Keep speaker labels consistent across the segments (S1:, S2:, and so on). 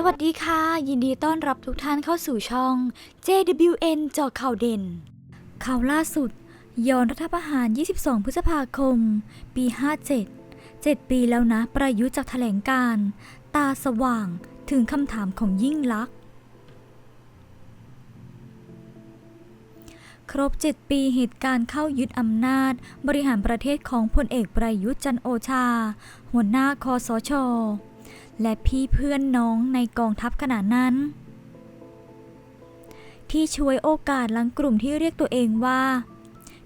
S1: สวัสดีค่ะ ยินดีต้อนรับทุกท่านเข้าสู่ช่อง JWN จาะข่าวเด่น ข่าวล่าสุด ย้อนรัฐประหาร 22 พฤษภาคม ปี 57 7 ปีแล้วนะ ประยุทธ์จากแถลงการ ตาสว่างถึงคำถามของยิ่งลักษณ์ครบ 7 ปีเหตุการณ์เข้ายึดอำนาจ บริหารประเทศของพลเอกประยุทธ์จันโอชา หัวหน้าคอสช และพี่เพื่อนน้องในกองทัพขณะนั้น ที่ช่วยโอกาสหลังกลุ่มที่เรียกตัวเองว่า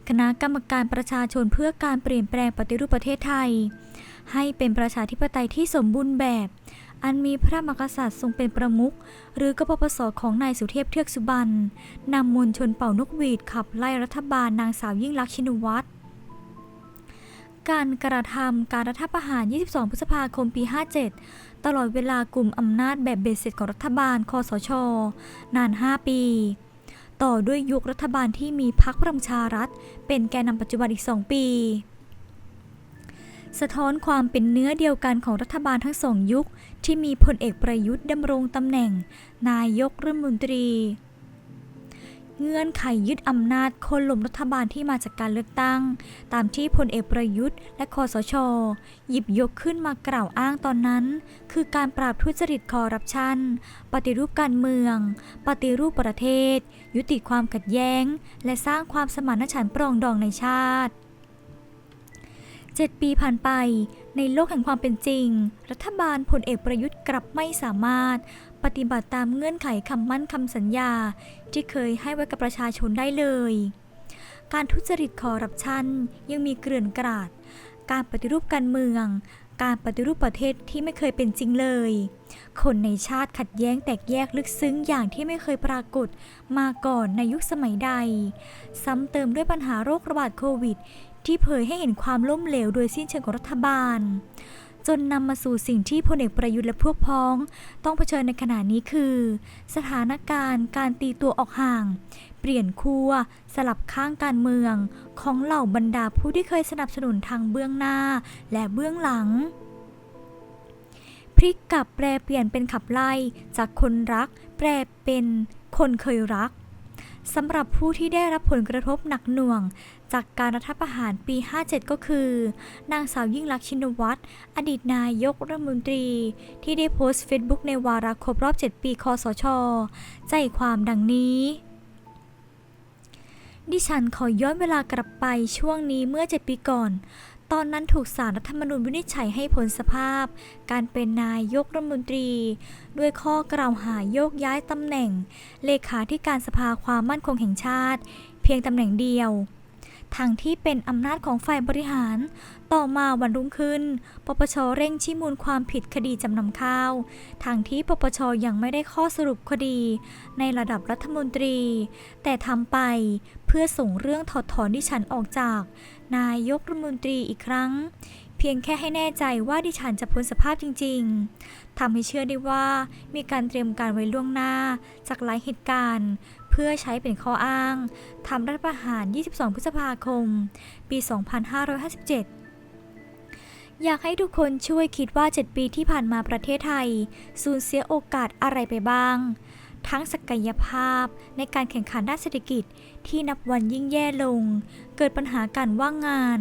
S1: คณะกรรมการประชาชนเพื่อการเปลี่ยนแปลงปฏิรูปประเทศไทย ให้เป็นประชาธิปไตยที่สมบูรณ์แบบ อันมีพระมหากษัตริย์ทรงเป็นประมุขหรือกปปสของนายสุเทพเทือกสุบรรณนำมวลชนเป่านกหวีดขับไล่รัฐบาลนางสาวยิ่งลักษณ์ชินวัตร การกระทำการรัฐประหาร 22 พฤษภาคม ปี 57 ตลอดเวลากลุ่มอำนาจแบบเบ็ดเสร็จของรัฐบาลคอสช นาน 5 ปี ต่อด้วยยุครัฐบาลที่มีพรรคพลังชารัฐ เป็นแกนนำปัจจุบันอีก 2 ปี สะท้อนความเป็นเนื้อเดียวกันของรัฐบาลทั้งสองยุค ที่มีพลเอกประยุทธ์ดำรงตำแหน่ง นายกรัฐมนตรี เงื่อนไขยึดอำนาจคนล้มรัฐบาลที่มาจากการเลือกตั้ง ตามที่พลเอกประยุทธ์และคอสช หยิบยกขึ้นมากล่าวอ้างตอนนั้น คือการปราบทุจริตคอร์รัปชัน ปฏิรูปการเมือง ปฏิรูปประเทศ ยุติความขัดแย้ง และสร้างความสมานฉันท์ปรองดองในชาติ7 ปีผ่านไปในโลกแห่งความเป็นจริง รัฐบาลพลเอกประยุทธ์กลับไม่สามารถ ปฏิบัติตามเงื่อนไขคำมั่นคำสัญญาที่เคยให้ไว้กับประชาชนได้เลย การทุจริตคอร์รัปชันยังมีเกลื่อนกราด การปฏิรูปการเมือง การปฏิรูปประเทศที่ไม่เคยเป็นจริงเลย คนในชาติขัดแย้งแตกแยกลึกซึ้งอย่างที่ไม่เคยปรากฏมาก่อนในยุคสมัยใด ซ้ำเติมด้วยปัญหาโรคระบาดโควิด ที่เผยให้เห็นความล้มเหลวโดยสิ้นเชิงของรัฐบาล จนนำมาสู่สิ่งที่พลเอกประยุทธ์และพวกพ้อง ต้องเผชิญในขณะนี้คือ สถานการณ์การตีตัวออกห่าง เปลี่ยนขั้วสลับข้างการเมือง ของเหล่าบรรดาผู้ที่เคยสนับสนุนทางเบื้องหน้าและเบื้องหลังพลิกกลับแปลเปลี่ยนเป็นขับไล่ จากคนรัก แปลเป็นคนเคยรัก สำหรับผู้ที่ได้รับผลกระทบหนักหน่วง จากการรัฐประหารปี 57 ก็คือ นางสาวยิ่งลักษณ์ชินวัตร อดีตนายกรัฐมนตรี ที่ได้โพสต์เฟซบุ๊กในวาระครบรอบ 7 ปีคอสช ใจความดังนี้ดิฉันขอย้อนเวลากลับไปช่วงนี้เมื่อ7ปีก่อน ตอนนั้นถูกสารรัฐธรรมนูญวินิจฉัยให้ผลสภาพ การเป็นนายกรัฐมนตรี ด้วยข้อกล่าวหาโยกย้ายตำแหน่ง เลขาธิการสภาความมั่นคงแห่งชาติ เพียงตำแหน่งเดียวทางที่เป็นอำนาจของฝ่ายบริหาร ต่อมาวันรุ่งขึ้น ปปชเร่งชี้มูลความผิดคดีจำนำข้าว ทางที่ปปชยังไม่ได้ข้อสรุปคดี ในระดับรัฐมนตรี แต่ทำไปเพื่อส่งเรื่องถอดถอนดิฉันออกจาก นายกรัฐมนตรีอีกครั้ง เพียงแค่ให้แน่ใจว่าดิฉันจะพ้นสภาพจริง ๆทำให้เชื่อได้ว่ามีการเตรียมการไว้ล่วงหน้า จากหลายเหตุการณ์ เพื่อใช้เป็นข้ออ้างทำรัฐประหาร 22 พฤษภาคม ปี 2557อยากให้ทุกคนช่วยคิดว่า 7 ปีที่ผ่านมาประเทศไทย สูญเสียโอกาสอะไรไปบ้าง ทั้งศักยภาพในการแข่งขันด้านเศรษฐกิจ ที่นับวันยิ่งแย่ลง เกิดปัญหาการว่างงาน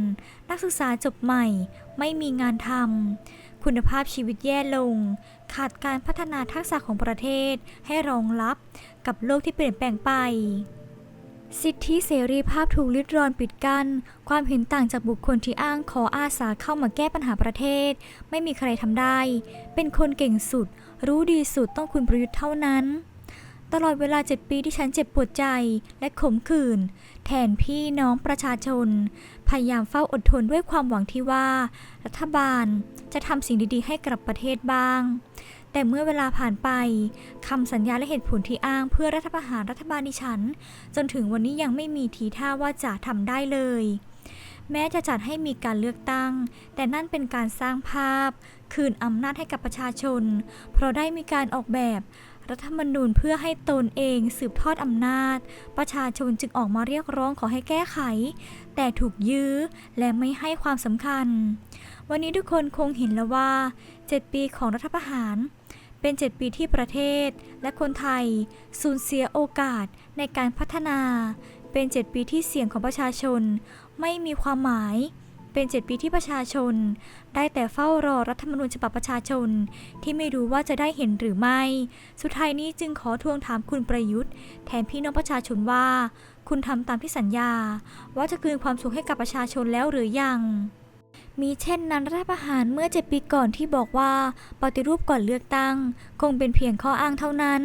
S1: นักศึกษาจบใหม่ ไม่มีงานทำคุณภาพชีวิตแย่ลง ขาดการพัฒนาทักษะของประเทศให้รองรับกับโลกที่เปลี่ยนแปลงไป สิทธิเสรีภาพถูกลิดรอนปิดกัน้นความเห็นต่างจากบุคคลที่อ้างขออาสาเข้ามาแก้ปัญหาประเทศ ไม่มีใครทำได้ เป็นคนเก่งสุด รู้ดีสุดต้องคุณประยุทธ์เท่านั้น ตลอดเวลา7ปีที่ฉันเจ็บปวดใจและขมขื่นแทนพี่น้องประชาชน พยายามเฝ้าอดทนด้วยความหวังที่ว่า รัฐบาลจะทำสิ่งดีๆ ให้กับประเทศบ้าง แต่เมื่อเวลาผ่านไปคำสัญญาและเหตุผลที่อ้างเพื่อรัฐประหารรัฐบาลดิฉัน จนถึงวันนี้ยังไม่มีทีท่าว่าจะทำได้เลย แม้จะจัดให้มีการเลือกตั้ง แต่นั่นเป็นการสร้างภาพ คืนอำนาจให้กับประชาชน เพราะได้มีการออกแบบ รัฐธรรมนูญเพื่อให้ตนเองสืบทอดอำนาจ ประชาชนจึงออกมาเรียกร้องขอให้แก้ไข แต่ถูกยื้อและไม่ให้ความสำคัญ วันนี้ทุกคนคงเห็นแล้วว่า 7 ปีของรัฐประหาร เป็น 7 ปีที่ประเทศและคนไทย สูญเสียโอกาสในการพัฒนา เป็น 7 ปีที่เสียงของประชาชน ไม่มีความหมาย เป็น7ปีที่ประชาชน ได้แต่เฝ้ารอรัฐธรรมนูญฉบับประชาชน ที่ไม่รู้ว่าจะได้เห็นหรือไม่ สุดท้ายนี้จึงขอทวงถามคุณประยุทธ์ แทนพี่น้องประชาชนว่า คุณทำตามที่สัญญา ว่าจะคืนความสุขให้กับประชาชนแล้วหรือยังมีเช่นนั้นรัฐประหารเมื่อเจ็ดปีก่อนที่บอกว่าปฏิรูปก่อนเลือกตั้ง คงเป็นเพียงข้ออ้างเท่านั้น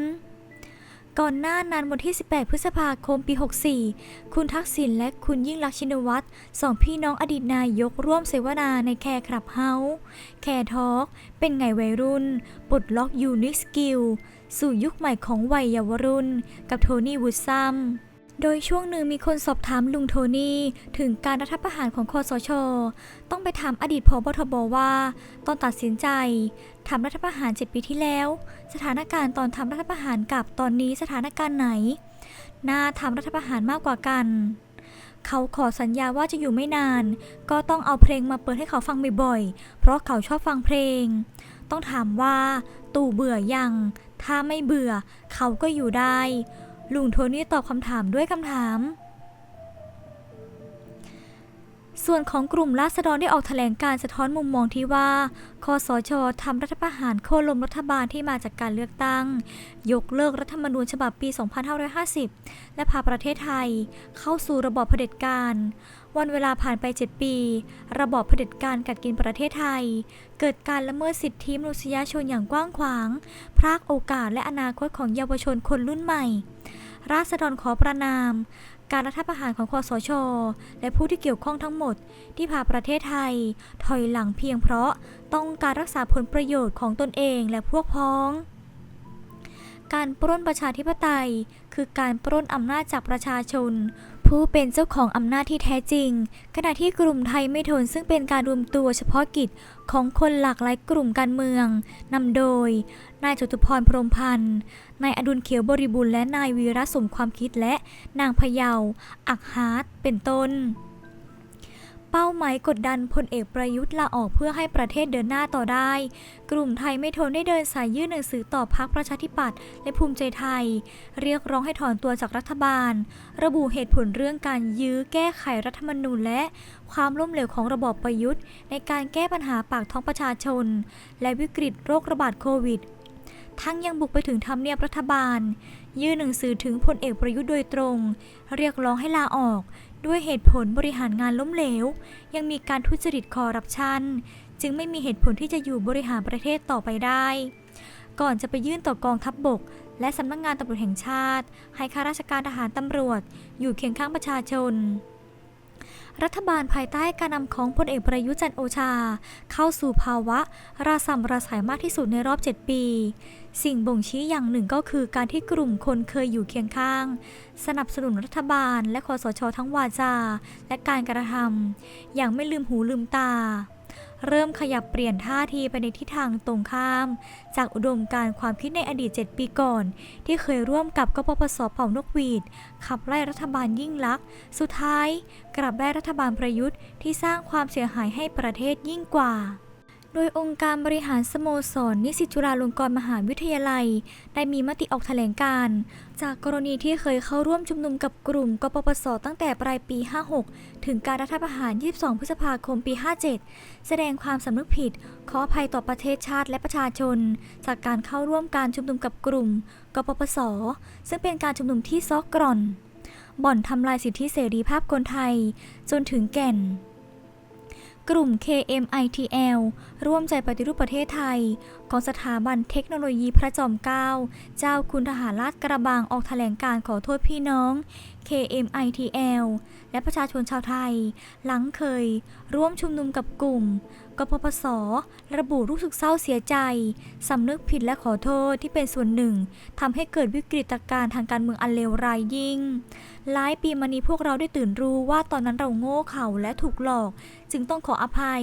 S1: ก่อนหน้านั้นวันที่ 18 พฤษภาคมปี 64 คุณทักษิณและคุณยิ่งลักษณ์ชินวัตรสองพี่น้องอดีตนายกร่วมเสวนาในแคร์คลับเฮาส์แคร์ทอล์กเป็นไงวัยรุ่น ปลดล็อกยูนิคสกิล สู่ยุคใหม่ของวัยเยาวรุ่น กับโทนี่วูดซัม โดยช่วงหนึ่งมีคนสอบถามลุงโทนี่ถึงการรัฐประหารของคอสช ต้องไปถามอดีตพบทบว่า ตอนตัดสินใจทำรัฐประหาร 7 ปีที่แล้ว สถานการณ์ตอนทำรัฐประหารกับตอนนี้สถานการณ์ไหน น่าทำรัฐประหารมากกว่ากัน เขาขอสัญญาว่าจะอยู่ไม่นาน ก็ต้องเอาเพลงมาเปิดให้เขาฟังบ่อยๆ เพราะเขาชอบฟังเพลง ต้องถามว่า ตู่เบื่อยัง ถ้าไม่เบื่อ เขาก็อยู่ได้ ลุงโทนี่ตอบคำถามด้วยคำถาม ส่วนของกลุ่มราษฎรได้ออกแถลงการสะท้อนมุมมองที่ว่า คอสชทำรัฐประหารโค่นล้มรัฐบาลที่มาจากการเลือกตั้ง ยกเลิกรัฐธรรมนูญฉบับปี 2550 และพาประเทศไทย เข้าสู่ระบอบเผด็จการ วันเวลาผ่านไป 7 ปี ระบอบเผด็จการกัดกินประเทศไทย เกิดการละเมิดสิทธิมนุษยชนอย่างกว้างขวาง พรากโอกาสและอนาคตของเยาวชนคนรุ่นใหม่ราษฎรขอประนาม การรัฐประหารของคอสช และผู้ที่เกี่ยวข้องทั้งหมด ที่พาประเทศไทย ถอยหลังเพียงเพราะต้องการรักษาผลประโยชน์ของตนเองและพวกพ้อง การปล้นประชาธิปไตย คือการปล้นอำนาจจากประชาชน ผู้เป็นเจ้าของอำนาจที่แท้จริง ขณะที่กลุ่มไทยไม่ทนซึ่งเป็นการรวมตัวเฉพาะกิจของคนหลากหลายกลุ่มการเมืองนำโดย นายจตุพรพรมพันธ์นายอดุลเขียวบริบูรณ์และนายวีระสมความคิดและนางพยาอักฮาร์ดเป็นต้น เป้าหมายกดดันพลเอกประยุทธ์ลาออกเพื่อให้ประเทศเดินหน้าต่อได้ กลุ่มไทยไม่ทนได้เดินสายยื่นหนังสือต่อพักประชาธิปัตย์และภูมิใจไทย เรียกร้องให้ถอนตัวจากรัฐบาล ระบุเหตุผลเรื่องการยื้อแก้ไขรัฐธรรมนูญและความล้มเหลวของระบอบประยุทธ์ ในการแก้ปัญหาปากท้องประชาชน และวิกฤตโรคระบาดโควิดทั้งยังบุกไปถึงทำเนียบรัฐบาล ยื่นหนังสือถึงพลเอกประยุทธ์โดยตรง เรียกร้องให้ลาออก ด้วยเหตุผลบริหารงานล้มเหลว ยังมีการทุจริตคอร์รัปชัน จึงไม่มีเหตุผลที่จะอยู่บริหารประเทศต่อไปได้ ก่อนจะไปยื่นต่อกองทัพบบก และสำนักงงานตำรวจแห่งชาติ ให้ข้าราชการทหารตำรวจ อยู่เคียงข้างประชาชน รัฐบาลภายใต้การนำของพลเอกประยุจันโอชา เข้าสู่ภาวะราสัมระสายมากที่สุดในรอบ 7 ปี สิ่งบ่งชี้อย่างหนึ่งก็คือการที่กลุ่มคนเคยอยู่เคียงข้าง สนับสนุนรัฐบาลและคอสชทั้งวาจา และการกระทำอย่างไม่ลืมหูลืมตา เริ่มขยับเปลี่ยนท่าทีไปในทิศทางตรงข้าม จากอุดมการความคิดในอดีต 7 ปีก่อน ที่เคยร่วมกับกปปสเป่านกหวีด ขับไล่รัฐบาลยิ่งลักษณ์สุดท้าย กลับได้รัฐบาลประยุทธ์ที่สร้างความเสียหายให้ประเทศยิ่งกว่า โดยองค์การบริหารสโมสรนิสิตจุฬาลงกรณ์มหาวิทยาลัย ได้มีมติออกแถลงการ จากกรณีที่เคยเข้าร่วมชุมนุมกับกลุ่มกปปสตั้งแต่ปลายปี 56 ถึงการรัฐประหาร 22 พฤษภาคมปี 57 แสดงความสำนึกผิด ขออภัยต่อประเทศชาติและประชาชน จากการเข้าร่วมการชุมนุมกับกลุ่มกปปส ซึ่งเป็นการชุมนุมที่ซอกกร่อน บ่อนทำลายสิทธิเสรีภาพคนไทย จนถึงแก่น กลุ่ม KMITL ร่วมใจปฏิรูปประเทศไทย ของสถาบันเทคโนโลยีพระจอมเกล้า เจ้าคุณทหารราชกระบังออกแถลงการขอโทษพี่น้อง KMITL และประชาชนชาวไทย หลังเคย ร่วมชุมนุมกับกลุ่ม กปปส ระบุรู้สึกเศร้าเสียใจ สำนึกผิดและขอโทษที่เป็นส่วนหนึ่งทำให้เกิดวิกฤตการณ์ทางการเมืองอันเลวร้ายยิ่ง หลายปีมานี้พวกเราได้ตื่นรู้ว่าตอนนั้นเราโง่เขลาและถูกหลอก จึงต้องขออภัย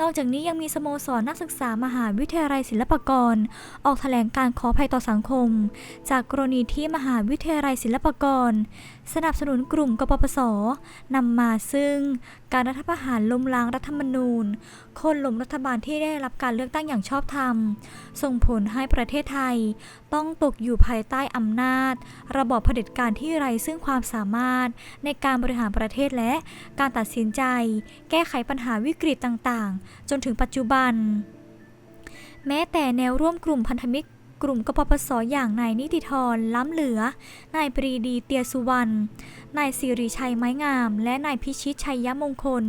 S1: นอกจากนี้ยังมีสโมสรนักศึกษามหาวิทยาลัยศิลปากร ออกแถลงการขอภัยต่อสังคม จากกรณีที่มหาวิทยาลัยศิลปากร สนับสนุนกลุ่มกปปสนำมาซึ่ง การรัฐประหารล้มล้างรัฐธรรมนูญโคนล้มรัฐบาลที่ได้รับการเลือกตั้งอย่างชอบธรรม ส่งผลให้ประเทศไทย ต้องตกอยู่ภายใต้อำนาจ ระบอบเผด็จการที่ไร้ซึ่งความสามารถในการบริหารประเทศและการตัดสินใจ แก้ไขปัญหาวิกฤตต่างๆจนถึงปัจจุบัน แม้แต่แนวร่วมกลุ่มพันธมิตรกลุ่มกปปสอย่างนายนิติธรล้ำเหลือ นายปรีดีเตียสุวรรณ นายสิริชัยไม้งาม และนายพิชิตชัยยมงคล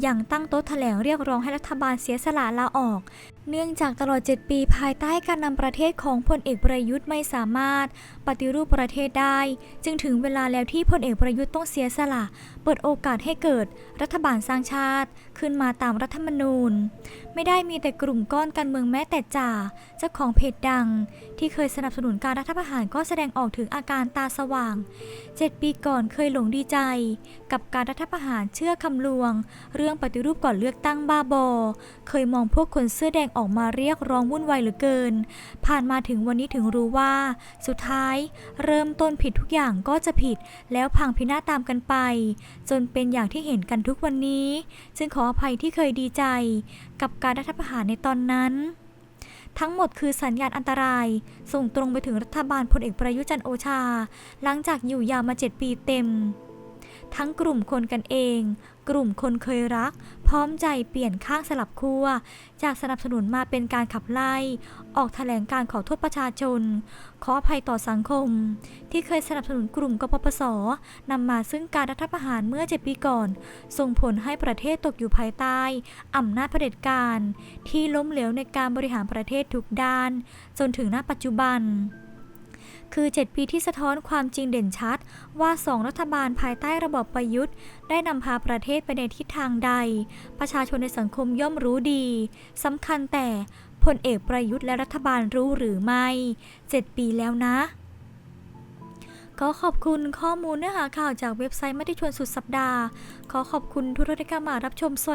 S1: อย่างตั้งโต๊ะแถลงเรียกร้องให้รัฐบาลเสียสละลาออก เนื่องจากตลอด 7 ปีภายใต้การนำประเทศของพลเอกประยุทธ์ไม่สามารถ ปฏิรูปประเทศได้ จึงถึงเวลาแล้วที่พลเอกประยุทธ์ต้องเสียสละ เปิดโอกาสให้เกิดรัฐบาลสร้างชาติ ขึ้นมาตามรัฐธรรมนูญ ไม่ได้มีแต่กลุ่มก้อนการเมืองแม้แต่จ่าเจ้าของเพจดัง ที่เคยสนับสนุนการรัฐประหารก็แสดงออกถึงอาการตาสว่าง 7 ปีก่อนเคยหลงดีใจ กับการรัฐประหารเชื่อคำลวง เรื่องปฏิรูปก่อนเลือกตั้งบ้าบอ เคยมองพวกคนเสื้อแดงออกมาเรียกร้องวุ่นวายเหลือเกิน ผ่านมาถึงวันนี้ถึงรู้ว่า สุดท้ายเริ่มต้นผิดทุกอย่างก็จะผิด แล้วพังพินาศตามกันไป จนเป็นอย่างที่เห็นกันทุกวันนี้ จึงขออภัยที่เคยดีใจ กับการรัฐประหารในตอนนั้นทั้งหมดคือสัญญาณอันตราย ส่งตรงไปถึงรัฐบาลพลเอกประยุจันโอชา หลังจากอยู่ยาวมา 7 ปีเต็ม ทั้งกลุ่มคนกันเอง กลุ่มคนเคยรัก พร้อมใจเปลี่ยนข้างสลับขั้วจากสนับสนุนมาเป็นการขับไล่ ออกแถลงการขอโทษประชาชน ขออภัยต่อสังคม ที่เคยสนับสนุนกลุ่มกปปสนำมาซึ่งการรัฐประหารเมื่อ7ปีก่อน ส่งผลให้ประเทศตกอยู่ภายใต้อำนาจเผด็จการ ที่ล้มเหลวในการบริหารประเทศทุกด้าน จนถึงณปัจจุบัน คือ 7 ปีที่สะท้อนความจริงเด่นชัด ว่าสองรัฐบาลภายใต้ระบอบประยุทธ์ ได้นำพาประเทศไปในทิศทางใด ประชาชนในสังคมย่อมรู้ดีสำคัญแต่พลเอกประยุทธ์และรัฐบาลรู้หรือไม่ 7 ปีแล้วนะขอขอบคุณข้อมูลเนื้อหาข่าวจากเว็บไซต์มติชนสุดสัปดาห์ ขอขอบคุณทุกท่านที่เข้ามารับชมสวัส